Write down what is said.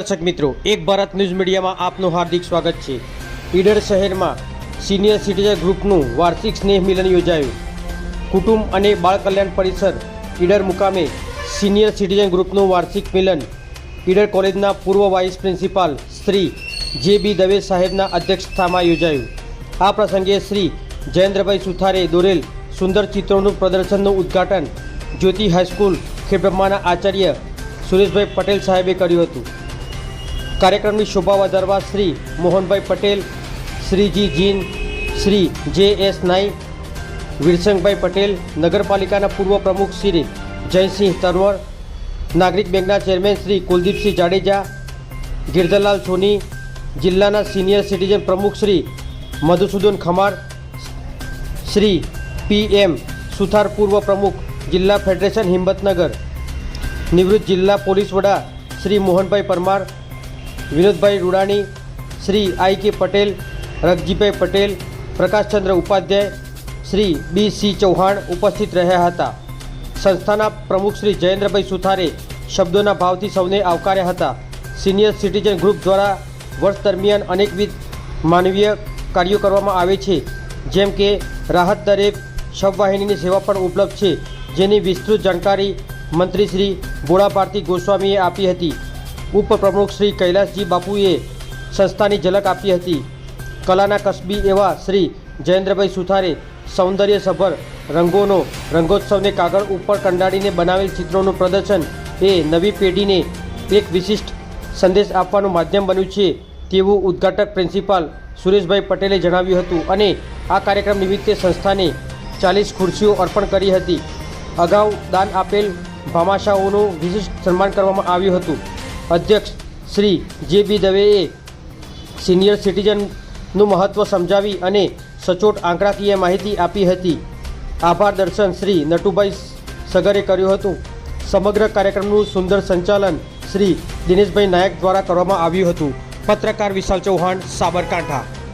દર્શક મિત્રો, એક ભારત ન્યૂઝ મીડિયામાં આપનું હાર્દિક સ્વાગત છે. ઈડર શહેરમાં સિનિયર સિટીઝન ગ્રુપનું વાર્ષિક સ્નેહ મિલન યોજાયું. કુટુંબ અને બાળ કલ્યાણ પરિસર ઈડર મુકામે સિનિયર સિટીઝન ગ્રુપનું વાર્ષિક મિલન. ઈડર કોલેજના પૂર્વ વાઇસ પ્રિન્સિપાલ શ્રી જે બી દવે સાહેબના અધ્યક્ષતામાં યોજાયું. આ પ્રસંગે શ્રી જયેન્દ્રભાઈ સુથારે દોરેલ સુંદર ચિત્રોનું પ્રદર્શનનું ઉદ્ઘાટન જ્યોતિ હાઈસ્કૂલ ખેડબ્રહ્માના આચાર્ય સુરેશભાઈ પટેલ સાહેબે કર્યું હતું. કાર્યક્રમની શોભા વધારવા શ્રી મોહનભાઈ પટેલ, શ્રીજી જીન, શ્રી જે એસ નાઈ વીરસંગભાઈ પટેલ, નગરપાલિકાના પૂર્વ પ્રમુખ શ્રી જયસિંહ તરવર, નાગરિક બેંકના ચેરમેન શ્રી કુલદીપસિંહ જાડેજા, ગિરધરલાલ સોની, જિલ્લાના સિનિયર સિટીઝન પ્રમુખ શ્રી મધુસૂદન ખમાર, શ્રી પી એમ સુથાર પૂર્વ પ્રમુખ જિલ્લા ફેડરેશન હિંમતનગર, નિવૃત્ત જિલ્લા પોલીસ વડા Shri Mohanbhai Parmar Vinodbhai Rudani, Shri I K Patel Ragjibhai Patel, Prakashchandra Upadhyay, Shri B C Chauhan ઉપસ્થિત રહ્યા હતા. સંસ્થાના પ્રમુખ શ્રી જયેન્દ્રભાઈ સુથારે શબ્દોના ભાવથી સૌને આવકાર્યા હતા. સિનિયર સિટીઝન ગ્રુપ દ્વારા વર્ષ દરમિયાન અનેકવિધ માનવીય કાર્યો કરવામાં આવે છે. જેમ કે રાહત દરે શબવાહિનીની સેવા પણ ઉપલબ્ધ છે, જેની વિસ્તૃત જાણકારી મંત્રી શ્રી ભોળા ભારતી ગોસ્વામીએ આપી હતી. ઉપપ્રમુખ શ્રી કૈલાસજી બાપુએ સંસ્થાની ઝલક આપી હતી. કલાના કસબી એવા શ્રી જયેન્દ્રભાઈ સુથારે સૌંદર્યસભર રંગોનો, રંગોત્સવને કાગળ ઉપર કંડાળીને બનાવેલ ચિત્રોનું પ્રદર્શન એ નવી પેઢીને એક વિશિષ્ટ સંદેશ આપવાનું માધ્યમ બન્યું છે તેવું ઉદ્ઘાટક પ્રિન્સિપાલ સુરેશભાઈ પટેલે જણાવ્યું હતું અને આ કાર્યક્રમ નિમિત્તે સંસ્થાને ચાલીસ ખુરશીઓ અર્પણ કરી હતી. અગાઉ દાન આપેલ ભામાશાઓનું વિશિષ્ટ સન્માન કરવામાં આવ્યું હતું. અધ્યક્ષ શ્રી જે બી દવેએ સિનિયર સિટીઝનનું મહત્ત્વ સમજાવી અને સચોટ આંકડાકીય માહિતી આપી હતી. આભાર દર્શન શ્રી નટુભાઈ સગરે કર્યું હતું. સમગ્ર કાર્યક્રમનું સુંદર સંચાલન શ્રી દિનેશભાઈ નાયક દ્વારા કરવામાં આવ્યું હતું. પત્રકાર વિશાલ ચૌહાણ, સાબરકાંઠા.